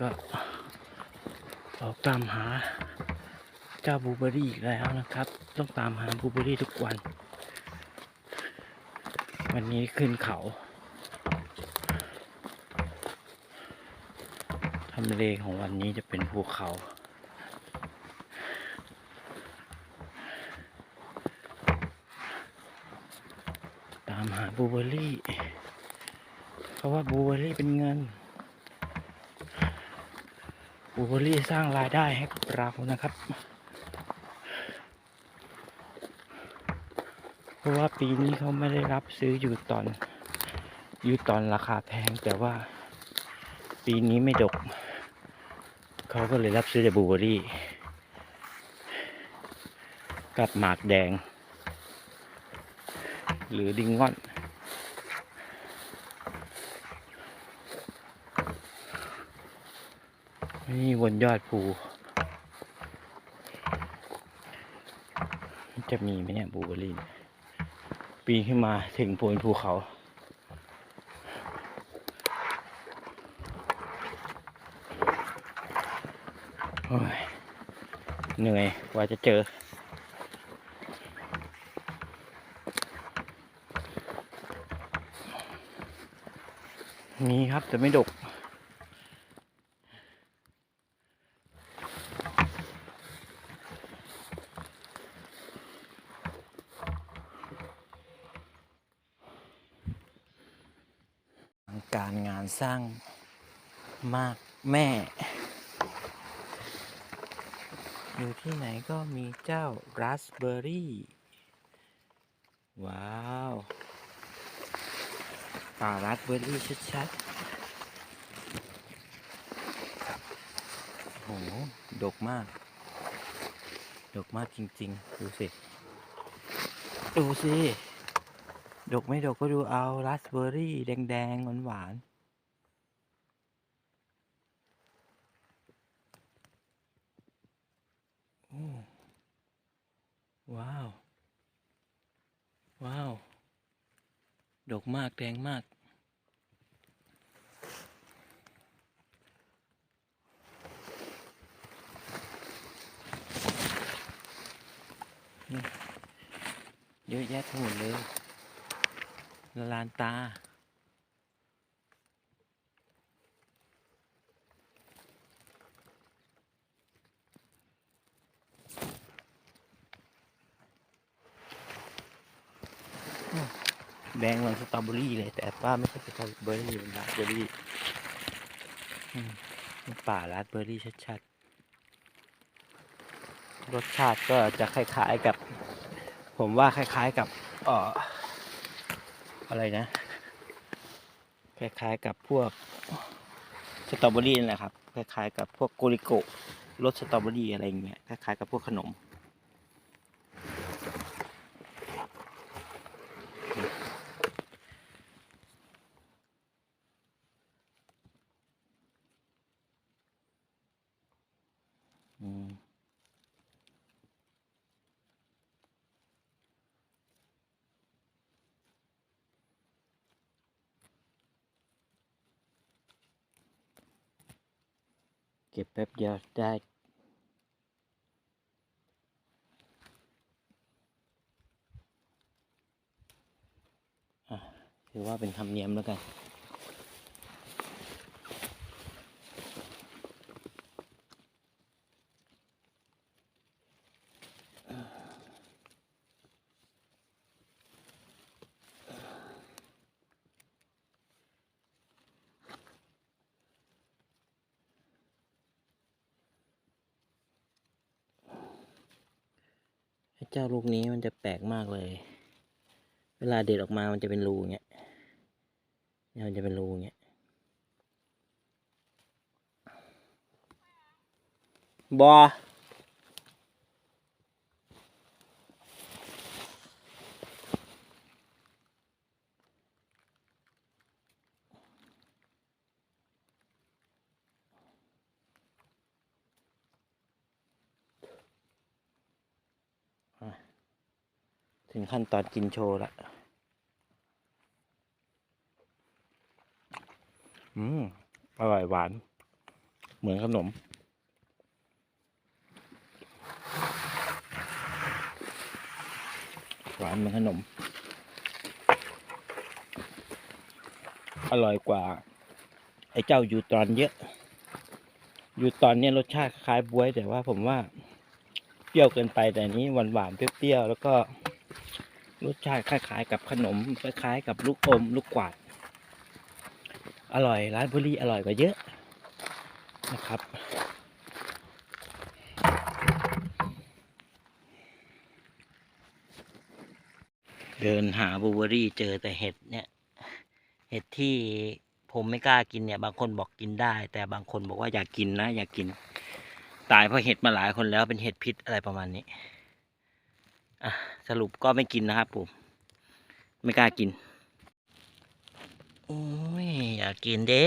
ก็ออกตามหาเจ้าบูเบอรี่อีกแล้วนะครับ ต้องตามหาบูเบอรี่ทุกวัน วันนี้ขึ้นเขาทำเลของวันนี้จะเป็นภูเขาตามหาบูเบอรี่ เพราะว่าบูเบอรี่เป็นเงิน บูเบอรี่สร้างรายได้ให้กับเรานะครับ เพราะว่าปีนี้เขาไม่ได้รับซื้ออยู่ตอน อยู่ตอนราคาแพงแต่ว่าปีนี้ไม่ดก เขาก็เลยรับซื้อแต่บูเบอรี่ กับหมากแดง หรือดิงงอน นี่บนยอดภู จะมีไหมเนี่ยบูเบอร์รี่เนี่ยปีนขึ้นมาถึงโพนภูเขาเหนื่อยกว่าจะเจอ มีครับแต่ไม่ดก การงานสร้างมากแม่ อยู่ที่ไหนก็มีเจ้าราสเบอร์รี่ ว้าวป่าราสเบอร์รี่ชัดๆโอ้โหดกมาก ดกมากจริง ๆ ดูสิ ดูสิ ดกไม่ดกก็ดูเอาราสเบอร์รี่ แดงๆหวานๆโอ้ว้าว ว้าว ดกมาก แดงมากเยอะแยะทั้งหมดเลย ละลานตา แดงเหมือนสตรอเบอรี่เลย แต่ป้าไม่ใช่สตรอเบอรี่เป็นราสเบอรี่อืมมันป่าราสเบอรี่ชัดๆ รสชาติก็จะคล้ายๆกับ ผมว่าคล้ายๆกับ เอ่อ อะไรนะ คล้ายๆกับพวกสตรอเบอรี่นั่นะครับ คล้ายๆกับพวกโกริโกรสสตรอเบอรี่อะไรอย่างเงี้ย คล้ายๆกับพวกขนม อืม ก็บแป๊บเดียวได้ถือว่าเป็นธรรมเนียมแล้วกัน เจ้าลูกนี้มันจะแปลกมากเลย เวลาเด็ดออกมามันจะเป็นรูอย่างเงี้ยนี่มันจะเป็นรูอย่างเงี้ย บอ ถึงขั้นตอนกินโชว์ละอืม อร่อยหวาน เหมือนขนม หวานเหมือนขนม อร่อยกว่า ไอ้เจ้ายูตรอนเยอะ ยูตรอนเนี่ยรสชาติคล้ายบวยแต่ว่าผมว่าเปรี้ยวเกินไปแต่นี้หวานหวานๆเปรี้ยวๆแล้วก็ รสชาติคล้ายๆ กับขนมคล้าย ๆ กับลูกอมลูกกวาด อร่อยร้านบุรีอร่อยกว่าเยอะนะครับ เดินหาบูเบอรี่เจอแต่เห็ดเนี่ย เห็ดที่ผมไม่กล้ากินเนี่ย บางคนบอกกินได้ แต่บางคนบอกว่าอยากกินนะ อยากกิน ตายเพราะเห็ดมาหลายคนแล้วเป็นเห็ดพิษอะไรประมาณนี้ อะสรุปก็ไม่กินนะครับผม ไม่กล้ากิน โอ้ย อยากกินเด้